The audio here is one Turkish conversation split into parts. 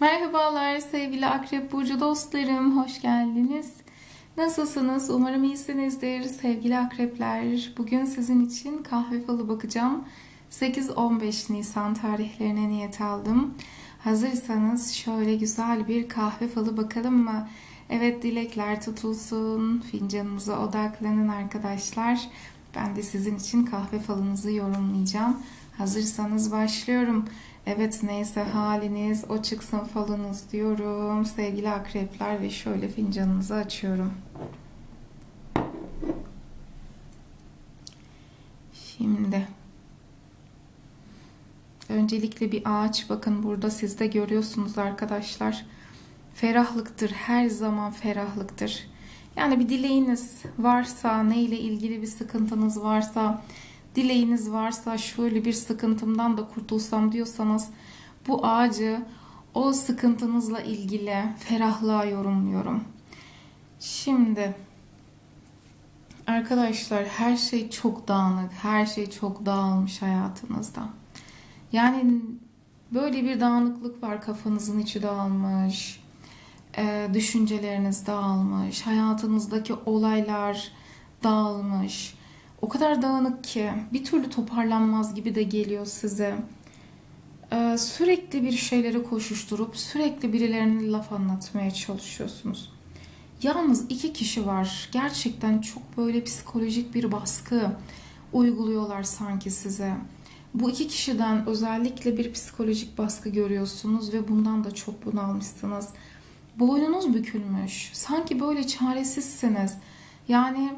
Merhabalar sevgili Akrep Burcu dostlarım, hoş geldiniz. Nasılsınız? Umarım iyisinizdir sevgili akrepler. Bugün sizin için kahve falı bakacağım. 8-15 Nisan tarihlerine niyet aldım. Hazırsanız şöyle güzel bir kahve falı bakalım mı? Evet dilekler tutulsun, fincanınıza odaklanın arkadaşlar. Ben de sizin için kahve falınızı yorumlayacağım. Hazırsanız başlıyorum. Evet neyse haliniz o çıksın falınız diyorum sevgili akrepler ve şöyle fincanınızı açıyorum. Şimdi öncelikle bir ağaç bakın burada siz de görüyorsunuz arkadaşlar. Ferahlıktır her zaman ferahlıktır. Yani bir dileğiniz varsa ne ile ilgili bir sıkıntınız varsa dileğiniz varsa şöyle bir sıkıntımdan da kurtulsam diyorsanız bu ağacı o sıkıntınızla ilgili ferahlığa yorumluyorum. Şimdi arkadaşlar her şey çok dağınık, her şey çok dağılmış hayatınızda. Yani böyle bir dağınıklık var kafanızın içi dağılmış, e, düşünceleriniz dağılmış, hayatınızdaki olaylar dağılmış o kadar dağınık ki bir türlü toparlanmaz gibi de geliyor size. Ee, sürekli bir şeyleri koşuşturup sürekli birilerine laf anlatmaya çalışıyorsunuz. Yalnız iki kişi var. Gerçekten çok böyle psikolojik bir baskı uyguluyorlar sanki size. Bu iki kişiden özellikle bir psikolojik baskı görüyorsunuz ve bundan da çok bunalmışsınız. Boynunuz bükülmüş. Sanki böyle çaresizsiniz. Yani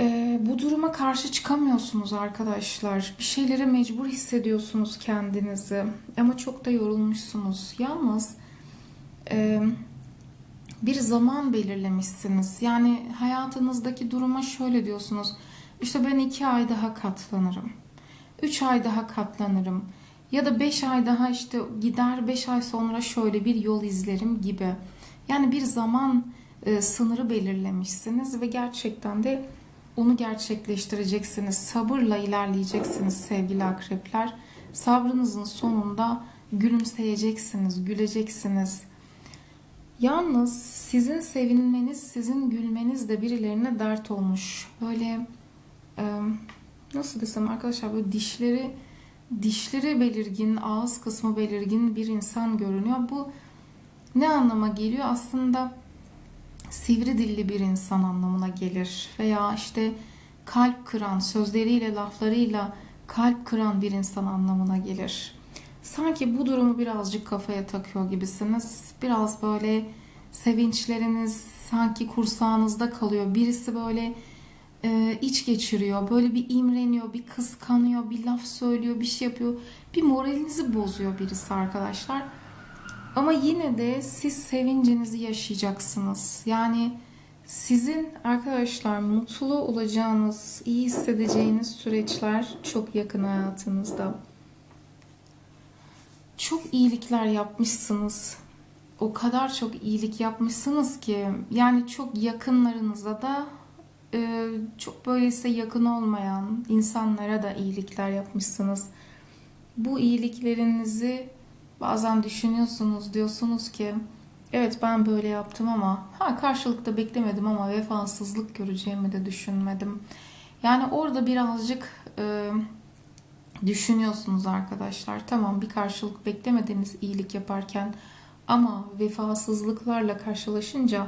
ee, bu duruma karşı çıkamıyorsunuz arkadaşlar. Bir şeylere mecbur hissediyorsunuz kendinizi. Ama çok da yorulmuşsunuz. Yalnız e, bir zaman belirlemişsiniz. Yani hayatınızdaki duruma şöyle diyorsunuz. İşte ben iki ay daha katlanırım. Üç ay daha katlanırım. Ya da beş ay daha işte gider beş ay sonra şöyle bir yol izlerim gibi. Yani bir zaman e, sınırı belirlemişsiniz ve gerçekten de onu gerçekleştireceksiniz. Sabırla ilerleyeceksiniz sevgili akrepler. Sabrınızın sonunda gülümseyeceksiniz, güleceksiniz. Yalnız sizin sevinmeniz, sizin gülmeniz de birilerine dert olmuş. Böyle e, nasıl desem arkadaşlar böyle dişleri dişleri belirgin, ağız kısmı belirgin bir insan görünüyor. Bu ne anlama geliyor? Aslında sivri dilli bir insan anlamına gelir veya işte kalp kıran sözleriyle laflarıyla kalp kıran bir insan anlamına gelir. Sanki bu durumu birazcık kafaya takıyor gibisiniz. Biraz böyle sevinçleriniz sanki kursağınızda kalıyor. Birisi böyle e, iç geçiriyor. Böyle bir imreniyor, bir kıskanıyor, bir laf söylüyor, bir şey yapıyor. Bir moralinizi bozuyor birisi arkadaşlar. Ama yine de siz sevincinizi yaşayacaksınız. Yani sizin arkadaşlar mutlu olacağınız, iyi hissedeceğiniz süreçler çok yakın hayatınızda. Çok iyilikler yapmışsınız. O kadar çok iyilik yapmışsınız ki yani çok yakınlarınıza da e, çok böylese yakın olmayan insanlara da iyilikler yapmışsınız. Bu iyiliklerinizi Bazen düşünüyorsunuz diyorsunuz ki evet ben böyle yaptım ama ha karşılıkta beklemedim ama vefasızlık göreceğimi de düşünmedim. Yani orada birazcık e, düşünüyorsunuz arkadaşlar. Tamam bir karşılık beklemediğiniz iyilik yaparken ama vefasızlıklarla karşılaşınca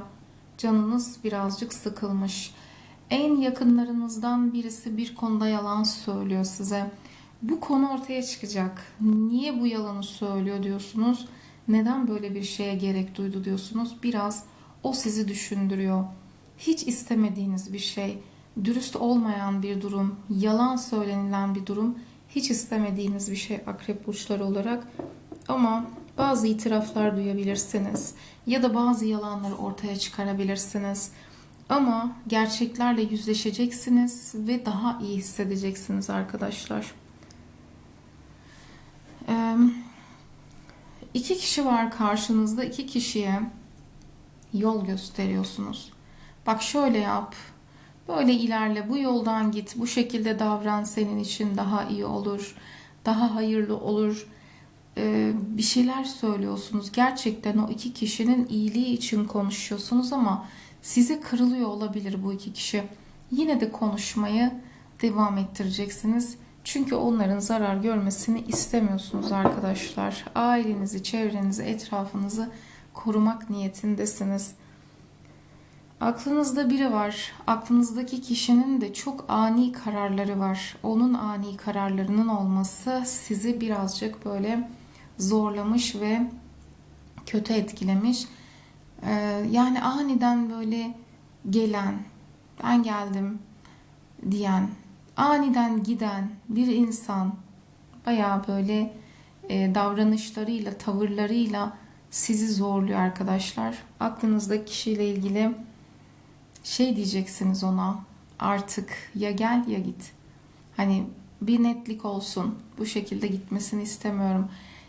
canınız birazcık sıkılmış. En yakınlarınızdan birisi bir konuda yalan söylüyor size bu konu ortaya çıkacak. Niye bu yalanı söylüyor diyorsunuz? Neden böyle bir şeye gerek duydu diyorsunuz? Biraz o sizi düşündürüyor. Hiç istemediğiniz bir şey, dürüst olmayan bir durum, yalan söylenilen bir durum, hiç istemediğiniz bir şey akrep burçları olarak ama bazı itiraflar duyabilirsiniz ya da bazı yalanları ortaya çıkarabilirsiniz. Ama gerçeklerle yüzleşeceksiniz ve daha iyi hissedeceksiniz arkadaşlar. İki kişi var karşınızda. iki kişiye yol gösteriyorsunuz. Bak şöyle yap. Böyle ilerle. Bu yoldan git. Bu şekilde davran senin için daha iyi olur. Daha hayırlı olur. e, bir şeyler söylüyorsunuz. Gerçekten o iki kişinin iyiliği için konuşuyorsunuz ama size kırılıyor olabilir bu iki kişi. Yine de konuşmayı devam ettireceksiniz. Çünkü onların zarar görmesini istemiyorsunuz arkadaşlar. Ailenizi, çevrenizi, etrafınızı korumak niyetindesiniz. Aklınızda biri var. Aklınızdaki kişinin de çok ani kararları var. Onun ani kararlarının olması sizi birazcık böyle zorlamış ve kötü etkilemiş. Ee, yani aniden böyle gelen, ben geldim diyen, aniden giden bir insan bayağı böyle e, davranışlarıyla, tavırlarıyla sizi zorluyor arkadaşlar. Aklınızdaki kişiyle ilgili şey diyeceksiniz ona artık ya gel ya git. Hani bir netlik olsun. Bu şekilde gitmesini istemiyorum.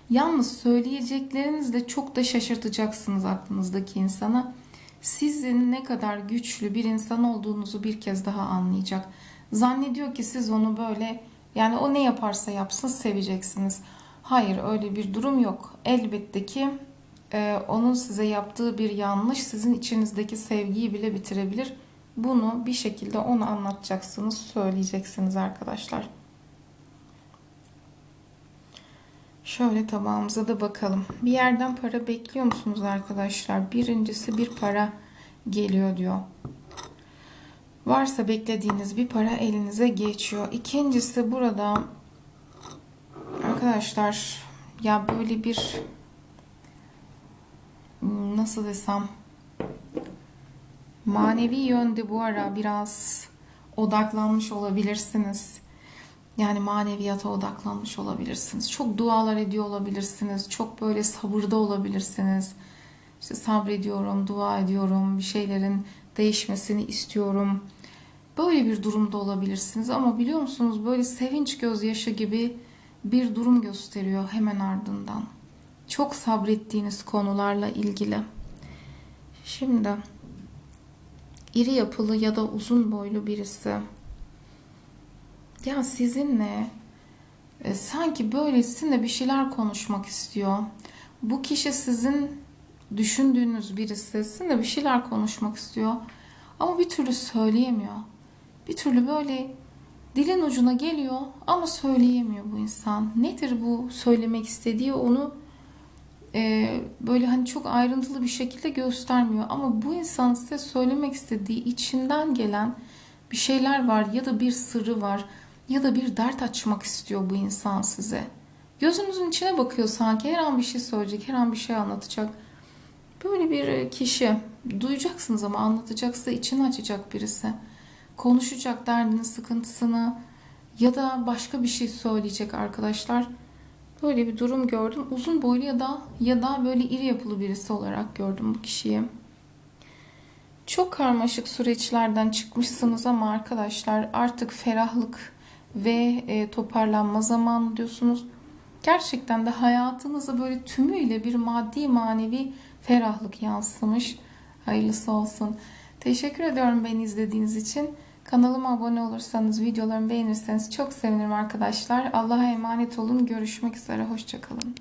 Yalnız söyleyeceklerinizle çok da şaşırtacaksınız aklınızdaki insana. Sizin ne kadar güçlü bir insan olduğunuzu bir kez daha anlayacak. Zannediyor ki siz onu böyle yani o ne yaparsa yapsın seveceksiniz. Hayır öyle bir durum yok. Elbette ki e, onun size yaptığı bir yanlış sizin içinizdeki sevgiyi bile bitirebilir. Bunu bir şekilde ona anlatacaksınız, söyleyeceksiniz arkadaşlar. Şöyle tabağımıza da bakalım. Bir yerden para bekliyor musunuz arkadaşlar? Birincisi bir para geliyor diyor. Varsa beklediğiniz bir para elinize geçiyor. İkincisi burada arkadaşlar ya böyle bir nasıl desem manevi yönde bu ara biraz odaklanmış olabilirsiniz. Yani maneviyata odaklanmış olabilirsiniz. Çok dualar ediyor olabilirsiniz. Çok böyle sabırda olabilirsiniz. İşte sabrediyorum, dua ediyorum, bir şeylerin değişmesini istiyorum. Böyle bir durumda olabilirsiniz ama biliyor musunuz böyle sevinç gözyaşı gibi bir durum gösteriyor hemen ardından. Çok sabrettiğiniz konularla ilgili. Şimdi iri yapılı ya da uzun boylu birisi ya sizinle e, sanki böyle sizinle bir şeyler konuşmak istiyor. Bu kişi sizin düşündüğünüz birisi sizinle bir şeyler konuşmak istiyor. Ama bir türlü söyleyemiyor. Bir türlü böyle dilin ucuna geliyor ama söyleyemiyor bu insan. Nedir bu söylemek istediği onu e, böyle hani çok ayrıntılı bir şekilde göstermiyor. Ama bu insan size söylemek istediği içinden gelen bir şeyler var ya da bir sırrı var ya da bir dert açmak istiyor bu insan size. Gözünüzün içine bakıyor sanki her an bir şey söyleyecek, her an bir şey anlatacak. Böyle bir kişi duyacaksınız ama anlatacaksa içini açacak birisi. Konuşacak derdini, sıkıntısını ya da başka bir şey söyleyecek arkadaşlar. Böyle bir durum gördüm. Uzun boylu ya da ya da böyle iri yapılı birisi olarak gördüm bu kişiyi. Çok karmaşık süreçlerden çıkmışsınız ama arkadaşlar artık ferahlık ve e, toparlanma zamanı diyorsunuz. Gerçekten de hayatınıza böyle tümüyle bir maddi manevi ferahlık yansımış. Hayırlısı olsun. Teşekkür ediyorum beni izlediğiniz için. Kanalıma abone olursanız, videolarımı beğenirseniz çok sevinirim arkadaşlar. Allah'a emanet olun. Görüşmek üzere. Hoşçakalın.